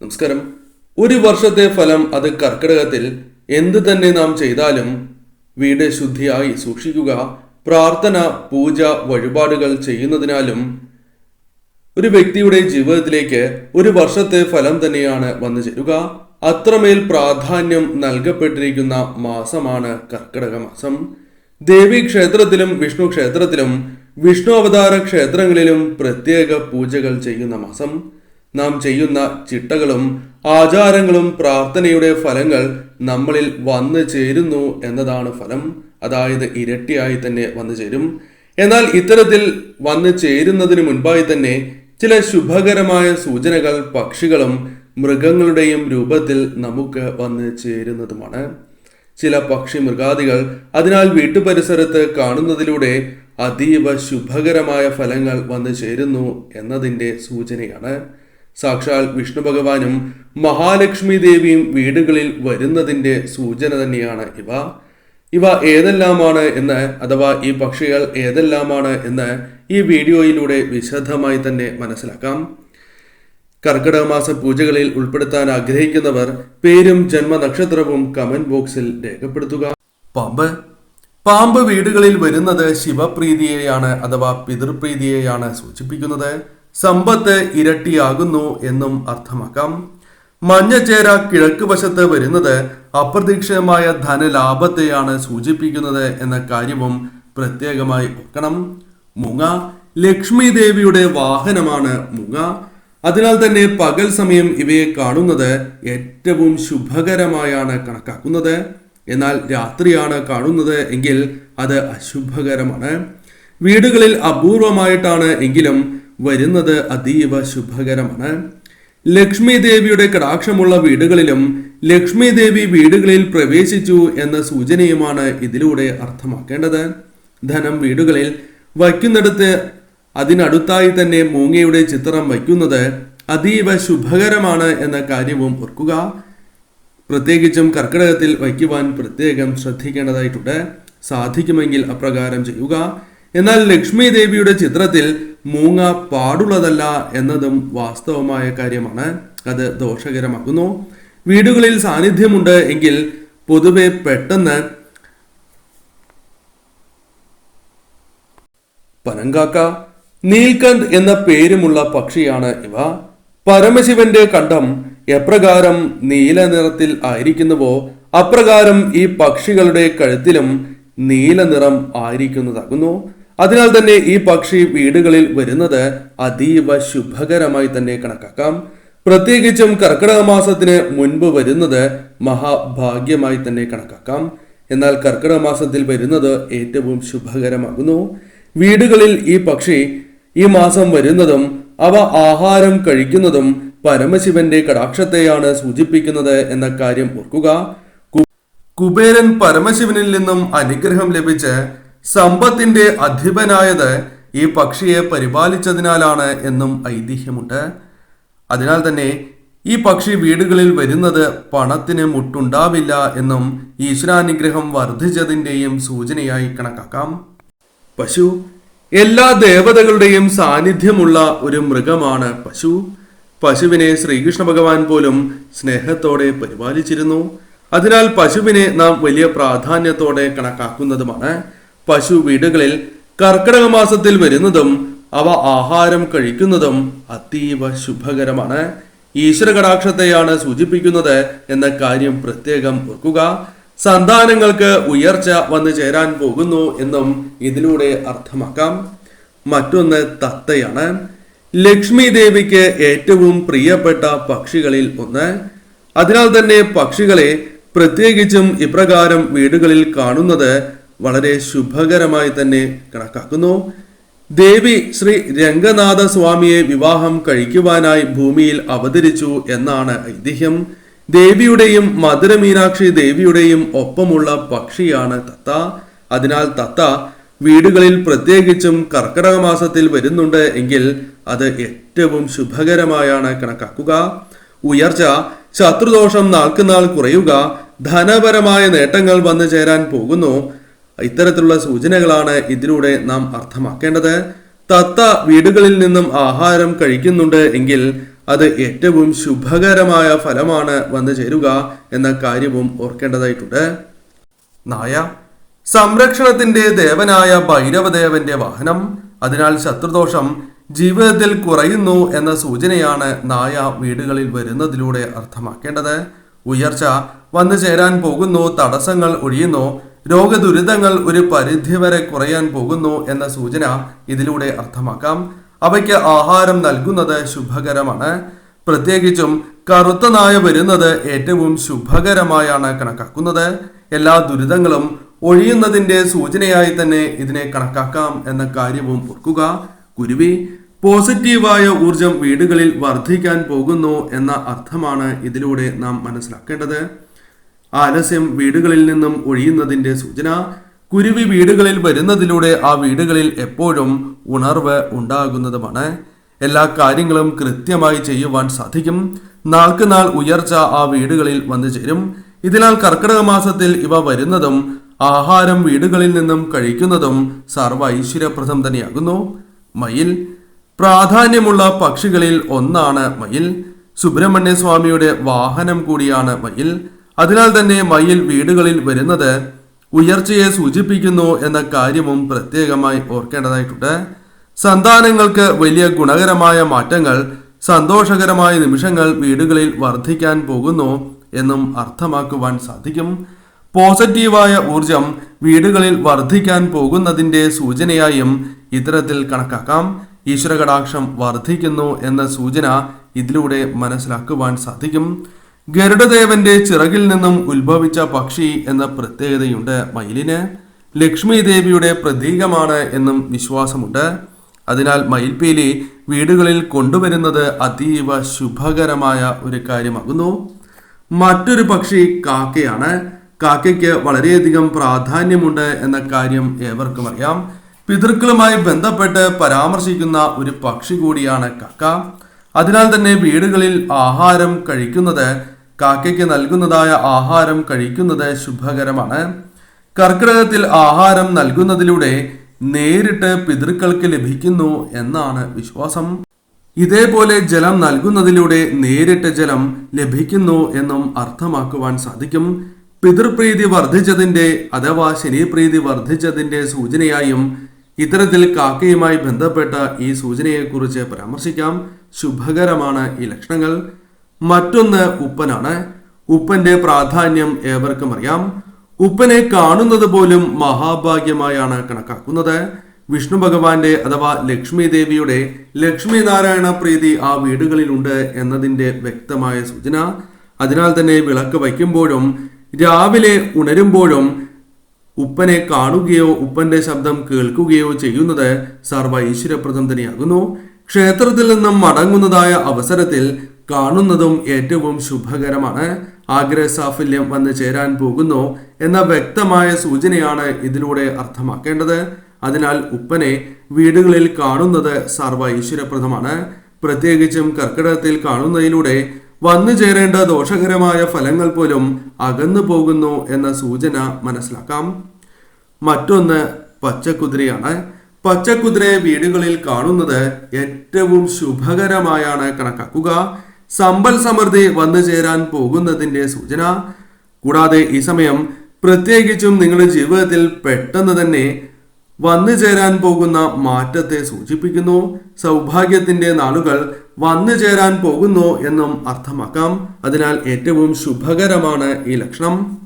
നമസ്കാരം. ഒരു വർഷത്തെ ഫലം അത് കർക്കിടകത്തിൽ എന്ത് തന്നെ നാം ചെയ്താലും വീട് ശുദ്ധിയായി സൂക്ഷിക്കുക പ്രാർത്ഥന പൂജ വഴിപാടുകൾ ചെയ്യുന്നതിനാലും ഒരു വ്യക്തിയുടെ ജീവിതത്തിലേക്ക് ഒരു വർഷത്തെ ഫലം തന്നെയാണ് വന്നു ചേരുക. അത്രമേൽ പ്രാധാന്യം നൽകപ്പെട്ടിരിക്കുന്ന മാസമാണ് കർക്കിടക മാസം. ദേവി ക്ഷേത്രത്തിലും വിഷ്ണു ക്ഷേത്രത്തിലും വിഷ്ണു അവതാര ക്ഷേത്രങ്ങളിലും പ്രത്യേക പൂജകൾ ചെയ്യുന്ന മാസം. നാം ചെയ്യുന്ന ചിട്ടകളും ആചാരങ്ങളും പ്രാർത്ഥനയുടെ ഫലങ്ങൾ നമ്മളിൽ വന്നു ചേരുന്നു എന്നതാണ് ഫലം. അതായത് ഇരട്ടിയായി തന്നെ വന്നു ചേരും. എന്നാൽ ഇത്തരത്തിൽ വന്നു ചേരുന്നതിന് മുൻപായി തന്നെ ചില ശുഭകരമായ സൂചനകൾ പക്ഷികളും മൃഗങ്ങളുടെയും രൂപത്തിൽ നമുക്ക് വന്നു ചേരുന്നതുമാണ്. ചില പക്ഷി മൃഗാദികൾ അതിനാൽ വീട്ടുപരിസരത്ത് കാണുന്നതിലൂടെ അതീവ ശുഭകരമായ ഫലങ്ങൾ വന്നു ചേരുന്നു എന്നതിന്റെ സൂചനയാണ്. സാക്ഷാൽ വിഷ്ണു ഭഗവാനും മഹാലക്ഷ്മി ദേവിയും വീടുകളിൽ വരുന്നതിന്റെ സൂചന തന്നെയാണ് ഇവ. ഇവ ഏതെല്ലാമാണ് എന്ന് അഥവാ ഈ പക്ഷികൾ ഏതെല്ലാമാണ് എന്ന് ഈ വീഡിയോയിലൂടെ വിശദമായി തന്നെ മനസ്സിലാക്കാം. കർക്കിടക മാസ പൂജകളിൽ ഉൾപ്പെടുത്താൻ ആഗ്രഹിക്കുന്നവർ പേരും ജന്മനക്ഷത്രവും കമന്റ് ബോക്സിൽ രേഖപ്പെടുത്തുക. പാമ്പ്. പാമ്പ് വീടുകളിൽ വരുന്നത് ശിവപ്രീതിയെയാണ് അഥവാ പിതൃപ്രീതിയെയാണ് സൂചിപ്പിക്കുന്നത്. സമ്പത്ത് ഇരട്ടിയാകുന്നു എന്നും അർത്ഥമാക്കാം. മഞ്ഞച്ചേര കിഴക്ക് വശത്ത് വരുന്നത് അപ്രതീക്ഷിതമായ ധനലാഭത്തെയാണ് സൂചിപ്പിക്കുന്നത് എന്ന കാര്യവും പ്രത്യേകമായി ഓർക്കണം. മുങ്ങ ലക്ഷ്മി ദേവിയുടെ വാഹനമാണ് മുങ്ങ. അതിനാൽ തന്നെ പകൽ സമയം ഇവയെ കാണുന്നത് ഏറ്റവും ശുഭകരമായാണ് കണക്കാക്കുന്നത്. എന്നാൽ രാത്രിയാണ് കാണുന്നത് എങ്കിൽ അത് അശുഭകരമാണ്. വീടുകളിൽ അപൂർവമായിട്ടാണ് എങ്കിലും വരുന്നത് അതീവ ശുഭകരമാണ്. ലക്ഷ്മി ദേവിയുടെ കടാക്ഷമുള്ള വീടുകളിലും ലക്ഷ്മി ദേവി വീടുകളിൽ പ്രവേശിച്ചു എന്ന സൂചനയുമാണ് ഇതിലൂടെ അർത്ഥമാക്കേണ്ടത്. ധനം വീടുകളിൽ വയ്ക്കുന്നിടത്ത് അതിനടുത്തായി തന്നെ മൂങ്ങയുടെ ചിത്രം വയ്ക്കുന്നത് അതീവ ശുഭകരമാണ് എന്ന കാര്യവും ഓർക്കുക. പ്രത്യേകിച്ചും കർക്കിടകത്തിൽ വയ്ക്കുവാൻ പ്രത്യേകം ശ്രദ്ധിക്കേണ്ടതായിട്ടുണ്ട്. സാധിക്കുമെങ്കിൽ അപ്രകാരം ചെയ്യുക. എന്നാൽ ലക്ഷ്മി ദേവിയുടെ ചിത്രത്തിൽ മൂങ്ങ പാടുള്ളതല്ല എന്നതും വാസ്തവമായ കാര്യമാണ്. അത് ദോഷകരമാകുന്നു വീടുകളിൽ സാന്നിധ്യമുണ്ട് എങ്കിൽ പൊതുവെ പെട്ടെന്ന് പനങ്കാക്ക നീൽകന്ത് എന്ന പേരുമുള്ള പക്ഷിയാണ് ഇവ. പരമശിവന്റെ കണ്ഠം എപ്രകാരം നീല നിറത്തിൽ ആയിരിക്കുന്നുവോ അപ്രകാരം ഈ പക്ഷികളുടെ കഴുത്തിലും നീല നിറം ആയിരിക്കുന്നതാകുന്നു. അതിനാൽ തന്നെ ഈ പക്ഷി വീടുകളിൽ വരുന്നത് അതീവ ശുഭകരമായി തന്നെ കണക്കാക്കാം. പ്രത്യേകിച്ചും കർക്കിടക മാസത്തിന് മുൻപ് വരുന്നത് മഹാഭാഗ്യമായി തന്നെ കണക്കാക്കാം. എന്നാൽ കർക്കിടക മാസത്തിൽ വരുന്നത് ഏറ്റവും ശുഭകരമാകുന്നു. വീടുകളിൽ ഈ പക്ഷി ഈ മാസം വരുന്നതും അവ ആഹാരം കഴിക്കുന്നതും പരമശിവന്റെ കടാക്ഷത്തെയാണ് സൂചിപ്പിക്കുന്നത് എന്ന കാര്യം ഓർക്കുക. കുബേരൻ പരമശിവനിൽ നിന്നും അനുഗ്രഹം ലഭിച്ച് സമ്പത്തിന്റെ അധിപനായത് ഈ പക്ഷിയെ പരിപാലിച്ചതിനാലാണ് എന്നും ഐതിഹ്യമുണ്ട്. അതിനാൽ തന്നെ ഈ പക്ഷി വീടുകളിൽ വരുന്നത് പണത്തിന് മുട്ടുണ്ടാവില്ല എന്നും ഈശ്വരാനുഗ്രഹം വർദ്ധിച്ചതിന്റെയും സൂചനയായി കണക്കാക്കാം. പശു എല്ലാ ദേവതകളുടെയും സാന്നിധ്യമുള്ള ഒരു മൃഗമാണ് പശു. പശുവിനെ ശ്രീകൃഷ്ണ ഭഗവാൻ പോലും സ്നേഹത്തോടെ പരിപാലിച്ചിരുന്നു. അതിനാൽ പശുവിനെ നാം വലിയ പ്രാധാന്യത്തോടെ കണക്കാക്കുന്നതുമാണ്. പശു വീടുകളിൽ കർക്കിടക മാസത്തിൽ വരുന്നതും അവ ആഹാരം കഴിക്കുന്നതും അതീവ ശുഭകരമാണ്. ഈശ്വര കടാക്ഷത്തെയാണ് സൂചിപ്പിക്കുന്നത് എന്ന കാര്യം പ്രത്യേകം ഓർക്കുക. സന്താനങ്ങൾക്ക് ഉയർച്ച വന്നു ചേരാൻ പോകുന്നു എന്നും ഇതിലൂടെ അർത്ഥമാക്കാം. മറ്റൊന്ന് തത്തയാണ്. ലക്ഷ്മി ദേവിക്ക് ഏറ്റവും പ്രിയപ്പെട്ട പക്ഷികളിൽ ഒന്ന്. അതിനാൽ തന്നെ പക്ഷികളെ പ്രത്യേകിച്ചും ഇപ്രകാരം വീടുകളിൽ കാണുന്നത് വളരെ ശുഭകരമായി തന്നെ കണക്കാക്കുന്നു. ദേവി ശ്രീ രംഗനാഥ സ്വാമിയെ വിവാഹം കഴിക്കുവാനായി ഭൂമിയിൽ അവതരിച്ചു എന്നാണ് ഐതിഹ്യം. ദേവിയുടെയും മധുര മീനാക്ഷി ദേവിയുടെയും ഒപ്പമുള്ള പക്ഷിയാണ് തത്ത. അതിനാൽ തത്ത വീടുകളിൽ പ്രത്യേകിച്ചും കർക്കിടക മാസത്തിൽ വരുന്നുണ്ട് എങ്കിൽ അത് ഏറ്റവും ശുഭകരമായാണ് കണക്കാക്കുക. ഉയർച്ച ശത്രുദോഷം നാൾക്കുനാൾ കുറയുക ധനപരമായ നേട്ടങ്ങൾ വന്നു ചേരാൻ പോകുന്നു. ഇത്തരത്തിലുള്ള സൂചനകളാണ് ഇതിലൂടെ നാം അർത്ഥമാക്കേണ്ടത്. തത്ത വീടുകളിൽ നിന്നും ആഹാരം കഴിക്കുന്നുണ്ട് എങ്കിൽ അത് ഏറ്റവും ശുഭകരമായ ഫലമാണ് വന്നു ചേരുക എന്ന കാര്യവും ഓർക്കേണ്ടതായിട്ടുണ്ട്. നായ സംരക്ഷണത്തിന്റെ ദേവനായ ഭൈരവദേവന്റെ വാഹനം. അതിനാൽ ശത്രുദോഷം ജീവിതത്തിൽ കുറയുന്നു എന്ന സൂചനയാണ് നായ വീടുകളിൽ വരുന്നതിലൂടെ അർത്ഥമാക്കേണ്ടത്. ഉയർച്ച വന്നു ചേരാൻ പോകുന്നു തടസ്സങ്ങൾ ഒഴിയുന്നു. രോഗദുരിതങ്ങൾ ഒരു പരിധിവരെ കുറയാൻ പോകുന്നു എന്ന സൂചന ഇതിലൂടെ അർത്ഥമാക്കാം. അവയ്ക്ക് ആഹാരം നൽകുന്നത് ശുഭകരമാണ്. പ്രത്യേകിച്ചും കറുത്ത നായ വരുന്നത് ഏറ്റവും ശുഭകരമായാണ് കണക്കാക്കുന്നത്. എല്ലാ ദുരിതങ്ങളും ഒഴിയുന്നതിന്റെ സൂചനയായി തന്നെ ഇതിനെ കണക്കാക്കാം എന്ന കാര്യവും ഓർക്കുക. കുരുവി പോസിറ്റീവായ ഊർജം വീടുകളിൽ വർദ്ധിക്കാൻ പോകുന്നു എന്ന അർത്ഥമാണ് ഇതിലൂടെ നാം മനസ്സിലാക്കേണ്ടത്. ആലസ്യം വീടുകളിൽ നിന്നും ഒഴിയുന്നതിന്റെ സൂചന കുരുവി വീടുകളിൽ വരുന്നതിലൂടെ ആ വീടുകളിൽ എപ്പോഴും ഉണർവ് ഉണ്ടാകുന്നതുമാണ്. എല്ലാ കാര്യങ്ങളും കൃത്യമായി ചെയ്യുവാൻ സാധിക്കും. നാൾക്ക് നാൾ ഉയർച്ച ആ വീടുകളിൽ വന്നു ചേരും. ഇതിനാൽ കർക്കിടക മാസത്തിൽ ഇവ വരുന്നതും ആഹാരം വീടുകളിൽ നിന്നും കഴിക്കുന്നതും സർവ ഐശ്വര്യപ്രദം തന്നെയാകുന്നു. മയിൽ പ്രാധാന്യമുള്ള പക്ഷികളിൽ ഒന്നാണ് മയിൽ. സുബ്രഹ്മണ്യ സ്വാമിയുടെ വാഹനം കൂടിയാണ് മയിൽ. അതിനാൽ തന്നെ മയിൽ വീടുകളിൽ വരുന്നത് ഉയർച്ചയെ സൂചിപ്പിക്കുന്നു എന്ന കാര്യവും പ്രത്യേകമായി ഓർക്കേണ്ടതായിട്ടുണ്ട്. സന്താനങ്ങൾക്ക് വലിയ ഗുണകരമായ മാറ്റങ്ങൾ സന്തോഷകരമായ നിമിഷങ്ങൾ വീടുകളിൽ വർദ്ധിക്കാൻ പോകുന്നു എന്നും അർത്ഥമാക്കുവാൻ സാധിക്കും. പോസിറ്റീവായ ഊർജം വീടുകളിൽ വർദ്ധിക്കാൻ പോകുന്നതിന്റെ സൂചനയായും ഇത്തരത്തിൽ കണക്കാക്കാം. ഈശ്വരകടാക്ഷം വർദ്ധിക്കുന്നു എന്ന സൂചന ഇതിലൂടെ മനസ്സിലാക്കുവാൻ സാധിക്കും. ഗരുഡദേവന്റെ ചിറകിൽ നിന്നും ഉത്ഭവിച്ച പക്ഷി എന്ന പ്രത്യേകതയുണ്ട് മയിലിന്. ലക്ഷ്മി ദേവിയുടെ പ്രതീകമാണ് എന്നും വിശ്വാസമുണ്ട്. അതിനാൽ മയിൽപ്പീലി വീടുകളിൽ കൊണ്ടുവരുന്നത് അതീവ ശുഭകരമായ ഒരു കാര്യമാകുന്നു. മറ്റൊരു പക്ഷി കാക്കയാണ്. കാക്കയ്ക്ക് വളരെയധികം പ്രാധാന്യമുണ്ട് എന്ന കാര്യം ഏവർക്കും അറിയാം. പിതൃക്കളുമായി ബന്ധപ്പെട്ട് പരാമർശിക്കുന്ന ഒരു പക്ഷി കൂടിയാണ് കാക്ക. അതിനാൽ തന്നെ വീടുകളിൽ ആഹാരം കഴിക്കുന്നത് കാക്കയ്ക്ക് നൽകുന്നതായ ആഹാരം കഴിക്കുന്നത് ശുഭകരമാണ്. കർക്കിടകത്തിൽ ആഹാരം നൽകുന്നതിലൂടെ നേരിട്ട് പിതൃക്കൾക്ക് ലഭിക്കുന്നു എന്നാണ് വിശ്വാസം. ഇതേപോലെ ജലം നൽകുന്നതിലൂടെ നേരിട്ട് ജലം ലഭിക്കുന്നു എന്നും അർത്ഥമാക്കുവാൻ സാധിക്കും. പിതൃപ്രീതി വർദ്ധിച്ചതിന്റെ അഥവാ ശനിപ്രീതി വർദ്ധിച്ചതിന്റെ സൂചനയായും ഇത്തരത്തിൽ കാക്കയുമായി ബന്ധപ്പെട്ട ഈ സൂചനയെക്കുറിച്ച് പരാമർശിക്കാം. ശുഭകരമാണ് ഈ ലക്ഷണങ്ങൾ. മറ്റൊന്ന് ഉപ്പനാണ്. ഉപ്പന്റെ പ്രാധാന്യം ഏവർക്കും അറിയാം. ഉപ്പനെ കാണുന്നത് പോലും മഹാഭാഗ്യമായാണ് കണക്കാക്കുന്നത്. വിഷ്ണു ഭഗവാന്റെ അഥവാ ലക്ഷ്മി ദേവിയുടെ ലക്ഷ്മി നാരായണ പ്രീതി ആ വീടുകളിലുണ്ട് എന്നതിന്റെ വ്യക്തമായ സൂചന. അതിനാൽ തന്നെ വിളക്ക് വയ്ക്കുമ്പോഴും രാവിലെ ഉണരുമ്പോഴും ഉപ്പനെ കാണുകയോ ഉപ്പന്റെ ശബ്ദം കേൾക്കുകയോ ചെയ്യുന്നത് സർവ ഈശ്വരപ്രദം തന്നെയാകുന്നു. ക്ഷേത്രത്തിൽ നിന്നും മടങ്ങുന്നതായ അവസരത്തിൽ കാണുന്നതും ഏറ്റവും ശുഭകരമാണ്. ആഗ്രഹസാഫല്യം വന്നു ചേരാൻ പോകുന്നു എന്ന വ്യക്തമായ സൂചനയാണ് ഇതിലൂടെ അർത്ഥമാക്കേണ്ടത്. അതിനാൽ ഉപ്പനെ വീടുകളിൽ കാണുന്നത് സർവ ഈശ്വരപ്രദമാണ് പ്രത്യേകിച്ചും കർക്കിടകത്തിൽ കാണുന്നതിലൂടെ വന്നു ചേരേണ്ട ദോഷകരമായ ഫലങ്ങൾ പോലും അകന്നു പോകുന്നു എന്ന സൂചന മനസ്സിലാക്കാം. മറ്റൊന്ന് പച്ചക്കുതിരയാണ്. പച്ചക്കുതിരയെ വീടുകളിൽ കാണുന്നത് ഏറ്റവും ശുഭകരമായാണ് കണക്കാക്കുക. സമ്പൽ സമൃദ്ധി വന്നു ചേരാൻ പോകുന്നതിന്റെ സൂചന. കൂടാതെ ഈ സമയം പ്രത്യേകിച്ചും നിങ്ങളുടെ ജീവിതത്തിൽ പെട്ടെന്ന് തന്നെ വന്നു ചേരാൻ പോകുന്ന മാറ്റത്തെ സൂചിപ്പിക്കുന്നു. സൗഭാഗ്യത്തിന്റെ നാളുകൾ വന്നു ചേരാൻ പോകുന്നു എന്നും അർത്ഥമാക്കാം. അതിനാൽ ഏറ്റവും ശുഭകരമാണ് ഈ ലക്ഷണം.